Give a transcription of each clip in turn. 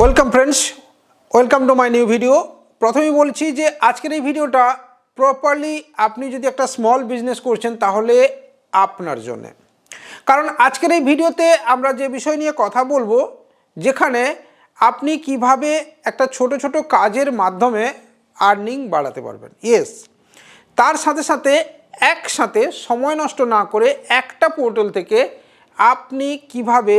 Welcome friends welcome to my new video প্রথমেই বলছি যে আজকের এই ভিডিওটা প্রপারলি আপনি যদি একটা স্মল বিজনেস করছেন, তাহলে আপনার জন্যে। কারণ আজকের এই ভিডিওতে আমরা যে বিষয় নিয়ে কথা বলব, যেখানে আপনি কীভাবে একটা ছোট ছোট কাজের মাধ্যমে আর্নিং বাড়াতে পারবেন। ইয়েস তার সাথে সাথে একসাথে সময় নষ্ট না করে একটা পোর্টাল থেকে আপনি কীভাবে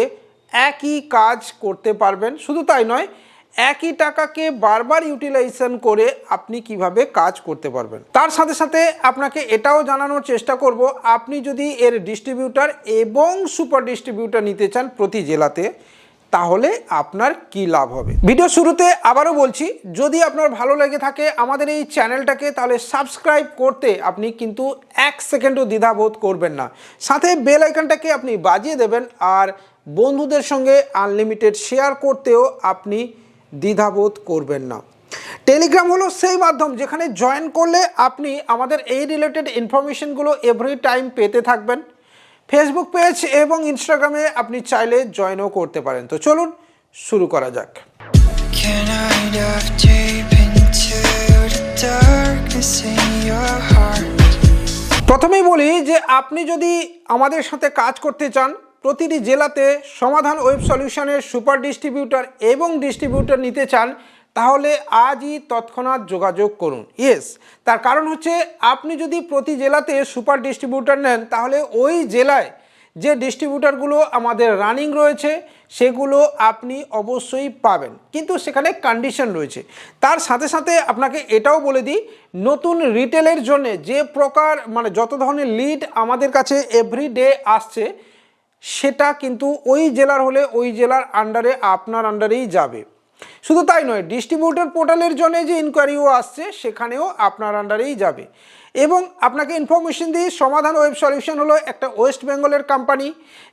একই কাজ করতে পারবেন। শুধু তাই নয়, একই টাকাকে বারবার ইউটিলাইজেশন করে আপনি কীভাবে কাজ করতে পারবেন। তার সাথে সাথে আপনাকে এটাও জানানোর চেষ্টা করব, আপনি যদি এর ডিস্ট্রিবিউটার এবং সুপার ডিস্ট্রিবিউটার নিতে চান প্রতি জেলাতে তাহলে আপনার কি লাভ হবে? ভিডিও শুরুতে আবারও বলছি, যদি আপনার ভালো লেগে থাকে আমাদের এই চ্যানেলটাকে, তাহলে সাবস্ক্রাইব করতে আপনি কিন্তু এক সেকেন্ডও দ্বিধাবোধ করবেন না। সাথে বেল আইকনটাকে আপনি বাজিয়ে দেবেন, আর বন্ধুদের সঙ্গে আনলিমিটেড শেয়ার করতেও আপনি দ্বিধাবোধ করবেন না। টেলিগ্রাম হলো সেই মাধ্যম যেখানে জয়েন করলে আপনি আমাদের এই রিলেটেড ইনফরমেশনগুলো এভরি টাইম পেতে থাকবেন। ফেসবুক পেজ এবং ইনস্টাগ্রামে আপনি চাইলে জয়েনও করতে পারেন তো চলুন শুরু করা যাক? প্রথমেই বলি যে আপনি যদি আমাদের সাথে কাজ করতে চান প্রতিটি জেলাতে সমাধান ওয়েব সলিউশনের সুপার ডিস্ট্রিবিউটর এবং ডিস্ট্রিবিউটর নিতে চান তাহলে আজই তৎক্ষণাৎ যোগাযোগ করুন। ইয়েস তার কারণ হচ্ছে আপনি যদি প্রতি জেলাতে সুপার ডিস্ট্রিবিউটার নেন, তাহলে ওই জেলায় যে ডিস্ট্রিবিউটারগুলো আমাদের রানিং রয়েছে, সেগুলো আপনি অবশ্যই পাবেন। কিন্তু সেখানে কন্ডিশন রয়েছে। তার সাথে সাথে আপনাকে এটাও বলে দিই, নতুন রিটেলের জন্য যে প্রকার মানে যত ধরনের লিড আমাদের কাছে এভরি ডে আসছে, সেটা কিন্তু ওই জেলার হলে ওই জেলার আন্ডারে আপনার আন্ডারেই যাবে। শুধু তাই নয় ডিস্ট্রিবিউটর পোর্টালের জন্য যে ইনকোয়ারিও আসছে, সেখানেও আপনার আন্ডারেই যাবে। এবং আপনাকে ইনফরমেশন দিই সমাধান ওয়েব সলিউশন হলো একটা ওয়েস্ট বেঙ্গলের কোম্পানি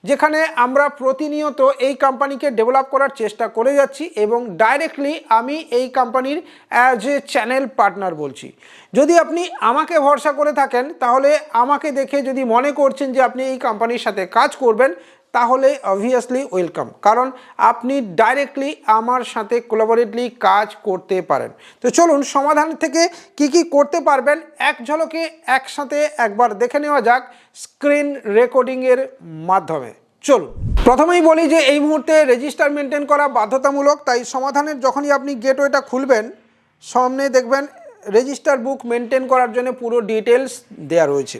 যেখানে আমরা প্রতিনিয়ত এই কোম্পানিকে ডেভেলপ করার চেষ্টা করে যাচ্ছি এবং ডাইরেক্টলি আমি এই কোম্পানির অ্যাজ এ চ্যানেল পার্টনার বলছি। যদি আপনি আমাকে ভরসা করে থাকেন, তাহলে আমাকে দেখে যদি মনে করছেন যে আপনি এই কোম্পানির সাথে কাজ করবেন তাহলে অবভিয়াসলি ওয়েলকাম কারণ আপনি ডাইরেক্টলি আমার সাথে কোলাবোরেটলি কাজ করতে পারেন। তো চলুন সমাধান থেকে কি কি করতে পারবেন এক ঝলকে একসাথে একবার দেখে নেওয়া যাক স্ক্রিন রেকর্ডিংয়ের মাধ্যমে। চলুন, প্রথমেই বলি যে এই মুহূর্তে রেজিস্টার মেনটেন করা বাধ্যতামূলক, তাই সমাধানের যখনই আপনি গেটওয়েটা খুলবেন, সামনে দেখবেন রেজিস্টার বুক মেনটেন করার জন্য পুরো ডিটেলস দেওয়া রয়েছে।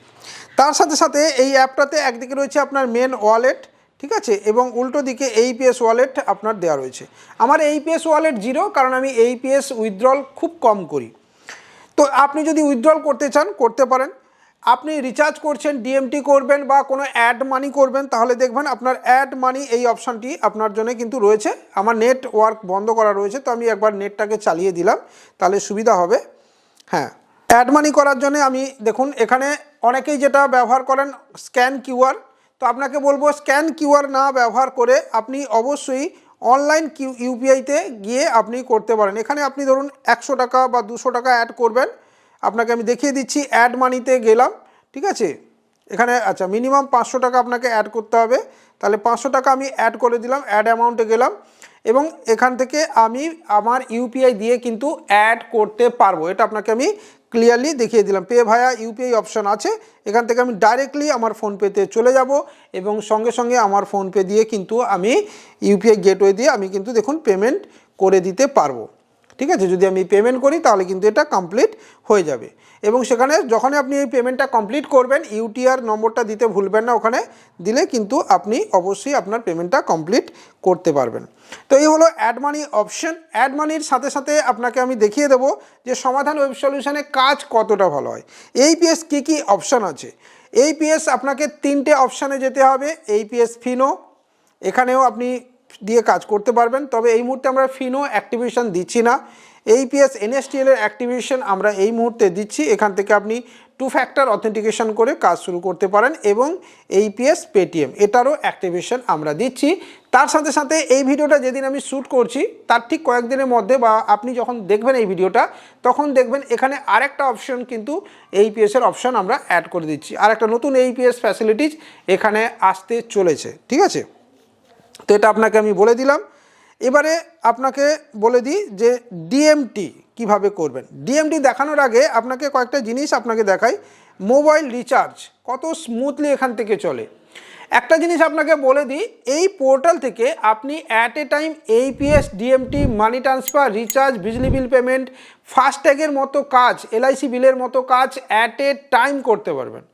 তার সাথে সাথে এই অ্যাপটাতে একদিকে রয়েছে আপনার মেন ওয়ালেট ঠিক আছে? এবং উল্টো দিকে এইপিএস ওয়ালেট আপনার দেওয়া রয়েছে। আমার এইপিএস ওয়ালেট জিরো কারণ আমি এইপিএস উইথড্রল খুব কম করি। তো আপনি যদি উইথড্রল করতে চান, করতে পারেন। আপনি রিচার্জ করছেন ডিএমটি করবেন বা কোনো অ্যাড মানি করবেন, তাহলে দেখবেন আপনার অ্যাড মানি এই অপশানটি আপনার জন্য কিন্তু রয়েছে। আমার নেট ওয়ার্ক বন্ধ করা রয়েছে, তো আমি একবার নেটটাকে চালিয়ে দিলাম, তাহলে সুবিধা হবে। হ্যাঁ অ্যাড মানি করার জন্য আমি, দেখুন, এখানে অনেকেই যেটা ব্যবহার করেন স্ক্যান কিউআর তো আপনাকে বলব স্ক্যান কিউআর না ব্যবহার করে আপনি অবশ্যই অনলাইন কিউ, ইউপিআইতে গিয়ে আপনি করতে পারেন। এখানে আপনি ধরুন একশো টাকা বা দুশো টাকা অ্যাড করবেন। আপনাকে আমি দেখিয়ে দিচ্ছি অ্যাড মানিতে গেলাম, ঠিক আছে? এখানে আচ্ছা মিনিমাম পাঁচশো টাকা আপনাকে অ্যাড করতে হবে। তাহলে পাঁচশো টাকা আমি অ্যাড করে দিলাম অ্যাড অ্যামাউন্টে গেলাম এবং এখান থেকে আমি আমার ইউপিআই দিয়ে কিন্তু অ্যাড করতে পারব। এটা আপনাকে আমি ক্লিয়ারলি দেখিয়ে দিলাম। পে ভায়া ইউপিআই অপশন আছে। এখান থেকে আমি ডাইরেক্টলি আমার ফোনপেতে চলে যাব এবং সঙ্গে সঙ্গে আমার ফোনপে দিয়ে কিন্তু আমি ইউপিআই গেটওয়ে দিয়ে আমি কিন্তু দেখুন পেমেন্ট করে দিতে পারব। ঠিক আছে? যদি আমি পেমেন্ট করি, তাহলে কিন্তু এটা কমপ্লিট হয়ে যাবে। এবং সেখানে যখনই আপনি এই পেমেন্টটা কমপ্লিট করবেন ইউটিআর নম্বরটা দিতে ভুলবেন না ওখানে, দিলে কিন্তু আপনি অবশ্যই আপনার পেমেন্টটা কমপ্লিট করতে পারবেন। তো এই হলো অ্যাড মানি অপশন অ্যাড মানির সাথে সাথে আপনাকে আমি দেখিয়ে দেবো যে সমাধান ওয়েব সলিউশনে কাজ কতটা ভালো হয়। এইপিএস কী কী অপশান আছে? এইপিএস আপনাকে তিনটে অপশানে যেতে হবে। এইপিএস ফিনো এখানেও আপনি দিয়ে কাজ করতে পারবেন। তবে এই মুহূর্তে আমরা ফিনো অ্যাক্টিভেশন দিচ্ছি না। এইপিএস এনএসটিএল এর অ্যাক্টিভেশন আমরা এই মুহূর্তে দিচ্ছি। এখান থেকে আপনি টু ফ্যাক্টর অথেন্টিকেশন করে কাজ শুরু করতে পারেন এবং এইপিএস পেটিএম এটারও অ্যাক্টিভেশন আমরা দিচ্ছি। তার সাথে সাথে এই ভিডিওটা যেদিন আমি শ্যুট করছি, তার ঠিক কয়েকদিনের মধ্যে বা আপনি যখন দেখবেন এই ভিডিওটা, তখন দেখবেন এখানে আরেকটা অপশন কিন্তু এইপিএস এর অপশন আমরা অ্যাড করে দিচ্ছি। আর একটা নতুন এইপিএস ফ্যাসিলিটিস এখানে আসতে চলেছে। ঠিক আছে? তো এটা আপনাকে আমি বলে দিলাম। এবারে আপনাকে বলে দিই যে ডিএমটি কীভাবে করবেন। ডিএমটি দেখানোর আগে আপনাকে কয়েকটা জিনিস আপনাকে দেখাই। মোবাইল রিচার্জ কত স্মুথলি এখান থেকে চলে। একটা জিনিস আপনাকে বলে দিই, এই পোর্টাল থেকে আপনি at a time AEPS DMT money transfer recharge Bijli bill payment ফাস্ট্যাগের মতো কাজ এলআইসি বিলের মতো কাজ অ্যাট এ টাইম করতে পারবেন।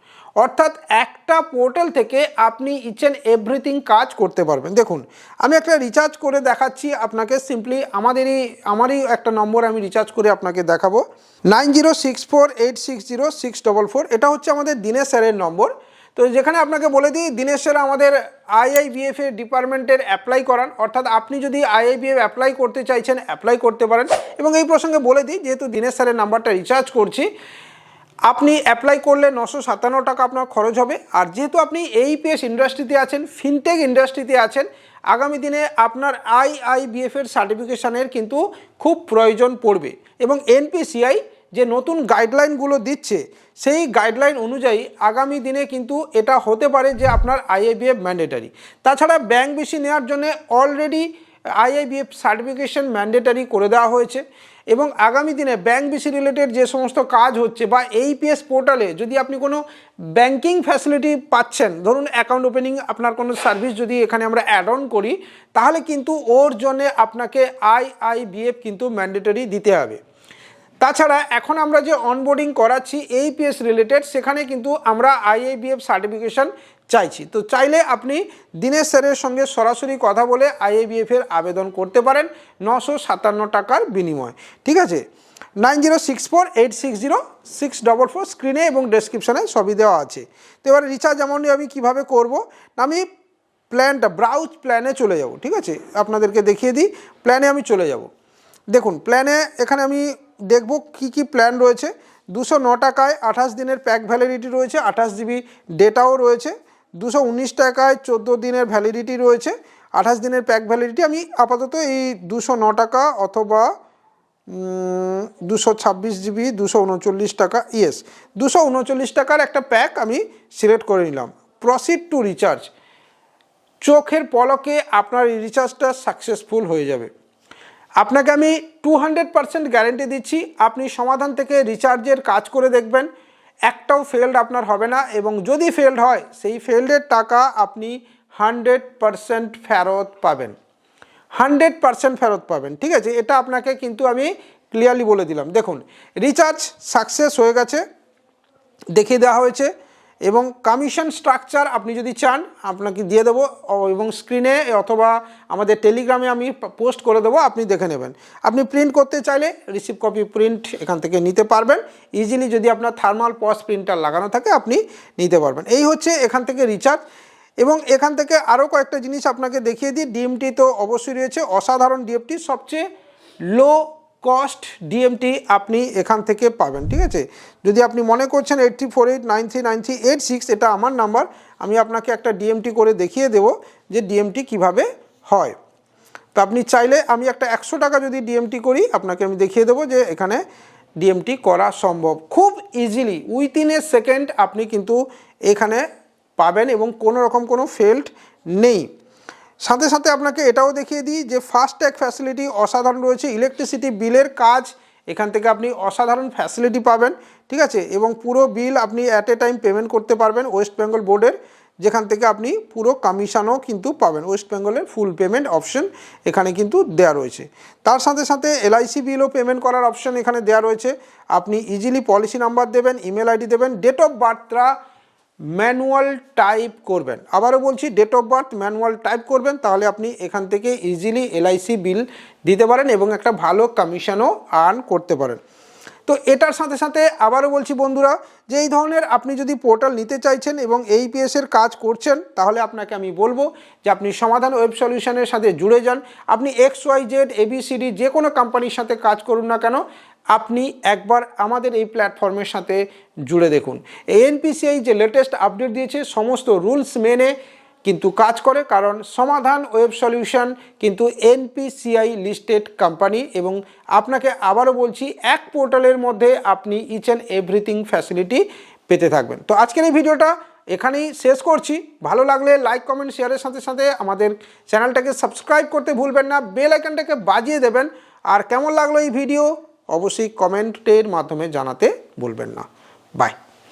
অর্থাৎ একটা পোর্টাল থেকে আপনি ইচ অ্যান্ড এভরিথিং কাজ করতে পারবেন। দেখুন, আমি একটা রিচার্জ করে দেখাচ্ছি আপনাকে সিম্পলি আমাদেরই, আমারই একটা নম্বর আমি রিচার্জ করে আপনাকে দেখাবো। Nine zero six four eight six zero six double four এটা হচ্ছে আমাদের দিনেশ স্যারের নম্বর তো যেখানে আপনাকে বলে দিই, দিনেশ স্যার আমাদের আইআইবিএফ এর ডিপার্টমেন্টের অ্যাপ্লাই করান। অর্থাৎ আপনি যদি আইআইবিএফ অ্যাপ্লাই করতে চাইছেন অ্যাপ্লাই করতে পারেন। এবং এই প্রসঙ্গে বলে দিই, যেহেতু দিনেশ স্যারের নাম্বারটা রিচার্জ করছি, আপনি অ্যাপ্লাই করলে নশো সাতান্ন টাকা আপনার খরচ হবে। আর যেহেতু আপনি এই এইপিএস ইন্ডাস্ট্রিতে আছেন ফিনটেক ইন্ডাস্ট্রিতে আছেন, আগামী দিনে আপনার আইআইবিএফ এর সার্টিফিকেশনের কিন্তু খুব প্রয়োজন পড়বে। এবং এনপিসিআই যে নতুন গাইডলাইনগুলো দিচ্ছে, সেই গাইডলাইন অনুযায়ী আগামী দিনে কিন্তু এটা হতে পারে যে আপনার আইআইবিএফ ম্যান্ডেটারি তাছাড়া ব্যাংক বেশি নেওয়ার জন্য অলরেডি আইআইবিএফ সার্টিফিকেশন ম্যান্ডেটারি করে দেওয়া হয়েছে এবং আগামী দিনে ব্যাংক বিসি রিলেটেড যে সমস্ত কাজ হচ্ছে বা এইপিএস পোর্টালে যদি আপনি কোনো ব্যাংকিং ফ্যাসিলিটি পাচ্ছেন, ধরুন অ্যাকাউন্ট ওপেনিং আপনার কোনো সার্ভিস যদি এখানে আমরা অ্যাড অন করি, তাহলে কিন্তু ওর জন্যে আপনাকে আইআইবিএফ কিন্তু ম্যান্ডেটারি দিতে হবে। তাছাড়া এখন আমরা যে অনবোর্ডিং করাচ্ছি এইপিএস রিলেটেড সেখানে কিন্তু আমরা আইআইবিএফ সার্টিফিকেশন চাইছি। তো চাইলে আপনি দিনেশ স্যারের সঙ্গে সরাসরি কথা বলে আইআইবিএফ এর আবেদন করতে পারেন নশো সাতান্ন টাকার বিনিময়। ঠিক আছে? Nine zero six four eight six zero six double four স্ক্রিনে এবং ডেসক্রিপশানে সবই দেওয়া আছে। তো এবার রিচার্জ অ্যামাউন্ট আমি কীভাবে করব? আমি প্ল্যানটা ব্রাউজ প্ল্যানে চলে যাব। ঠিক আছে? আপনাদেরকে দেখিয়ে দিই। প্ল্যানে আমি চলে যাব। দেখুন প্ল্যানে এখানে আমি দেখব কি কি প্ল্যান রয়েছে। দুশো ন টাকায় আঠাশ দিনের প্যাক ভ্যালিডিটি রয়েছে, আঠাশ জিবি ডেটাও রয়েছে। দুশো উনিশ টাকায় চোদ্দ দিনের ভ্যালিডিটি রয়েছে, আঠাশ দিনের প্যাক ভ্যালিডিটি আমি আপাতত এই দুশো ন টাকা অথবা দুশো ছাব্বিশ জিবি দুশো উনচল্লিশ টাকা ইয়েস দুশো উনচল্লিশ টাকার একটা প্যাক আমি সিলেক্ট করে নিলাম। প্রসিড টু রিচার্জ চোখের পলকে আপনার রিচার্জটা সাকসেসফুল হয়ে যাবে। আপনাকে আমি টু হান্ড্রেড গ্যারেন্টি দিচ্ছি, আপনি সমাধান থেকে রিচার্জের কাজ করে দেখবেন, একটাও ফেল্ড আপনার হবে না এবং যদি ফেল্ড হয়, সেই ফেল্ডের টাকা আপনি হান্ড্রেড পারসেন্ট ফেরত পাবেন। হান্ড্রেড পারসেন্ট ফেরত পাবেন, ঠিক আছে? এটা আপনাকে কিন্তু আমি ক্লিয়ারলি বলে দিলাম। দেখুন রিচার্জ সাকসেস হয়ে গেছে, দেখিয়ে দেওয়া হয়েছে। এবং কমিশন স্ট্রাকচার আপনি যদি চান, আপনাকে দিয়ে দেবো এবং স্ক্রিনে অথবা আমাদের টেলিগ্রামে আমি পোস্ট করে দেবো, আপনি দেখে নেবেন। আপনি প্রিন্ট করতে চাইলে রিসিভ কপি প্রিন্ট এখান থেকে নিতে পারবেন। ইজিলি যদি আপনার থার্মাল পস প্রিন্টার লাগানো থাকে, আপনি নিতে পারবেন। এই হচ্ছে এখান থেকে রিচার্জ এবং এখান থেকে আরও কয়েকটা জিনিস আপনাকে দেখিয়ে দিই। ডিএমটি তো অবশ্যই রয়েছে। অসাধারণ ডিএমটি। সবচেয়ে লো কস্ট ডিএমটি আপনি এখান থেকে পাবেন, ঠিক আছে? যদি আপনি মনে করছেন eight three four eight nine three nine three eight six এটা আমার নাম্বার, আমি আপনাকে একটা ডিএমটি করে দেখিয়ে দেবো যে ডিএমটি কীভাবে হয়। তো আপনি চাইলে আমি একটা একশো টাকা যদি ডিএমটি করি, আপনাকে আমি দেখিয়ে দেবো যে এখানে ডিএমটি করা সম্ভব। খুব ইজিলি উইথিন এ সেকেন্ড আপনি কিন্তু এখানে পাবেন এবং কোনো রকম কোনো ফেল্ড নেই। সাথে সাথে আপনাকে এটাও দেখিয়ে দিই যে ফাস্ট ট্যাগ ফ্যাসিলিটি অসাধারণ রয়েছে। ইলেকট্রিসিটি বিলের কাজ এখান থেকে আপনি অসাধারণ ফ্যাসিলিটি পাবেন, ঠিক আছে? এবং পুরো বিল আপনি অ্যাট এ টাইম পেমেন্ট করতে পারবেন ওয়েস্ট বেঙ্গল বোর্ডের যেখান থেকে আপনি পুরো কমিশনও কিন্তু পাবেন। ওয়েস্ট বেঙ্গলের ফুল পেমেন্ট অপশন এখানে কিন্তু দেওয়া রয়েছে। তার সাথে সাথে এলআইসি বিলও পেমেন্ট করার অপশন এখানে দেওয়া রয়েছে। আপনি ইজিলি পলিসি নাম্বার দেবেন ইমেল আইডি দেবেন ডেট অফ বার্থটা ম্যানুয়াল টাইপ করবেন। আবারও বলছি date of birth manual type করবেন, তাহলে আপনি এখান থেকে ইজিলি এলআইসি বিল দিতে পারেন এবং একটা ভালো কমিশনও আর্ন করতে পারেন। তো এটার সাথে সাথে আবারও বলছি বন্ধুরা, যে এই ধরনের আপনি যদি পোর্টাল নিতে চাইছেন এবং এইপিএস এর কাজ করছেন, তাহলে আপনাকে আমি বলব যে আপনি সমাধান ওয়েব সলিউশনের সাথে জুড়ে যান। আপনি এক্স ওয়াই জেড এবিসিডি যে কোনো কোম্পানির সাথে কাজ করুন না কেন, আপনি একবার আমাদের এই প্ল্যাটফর্মের সাথে জুড়ে দেখুন। এএনপিসিআই যে লেটেস্ট আপডেট দিয়েছে, সমস্ত রুলস মেনে কিন্তু কাজ করে কারণ সমাধান ওয়েব সলিউশন কিন্তু এনপিসিআই লিস্টেড কোম্পানি এবং আপনাকে আবারও বলছি, এক পোর্টালের মধ্যে আপনি ইচ অ্যান্ড এভরিথিং ফ্যাসিলিটি পেতে থাকবেন। তো আজকের এই ভিডিওটা এখানেই শেষ করছি। ভালো লাগলে লাইক কমেন্ট শেয়ারের সাথে সাথে আমাদের চ্যানেলটাকে সাবস্ক্রাইব করতে ভুলবেন না বেল আইকনটাকে বাজিয়ে দেবেন। আর কেমন লাগল এই ভিডিও? অবশ্যই কমেন্টের মাধ্যমে জানাতে ভুলবেন না। বাই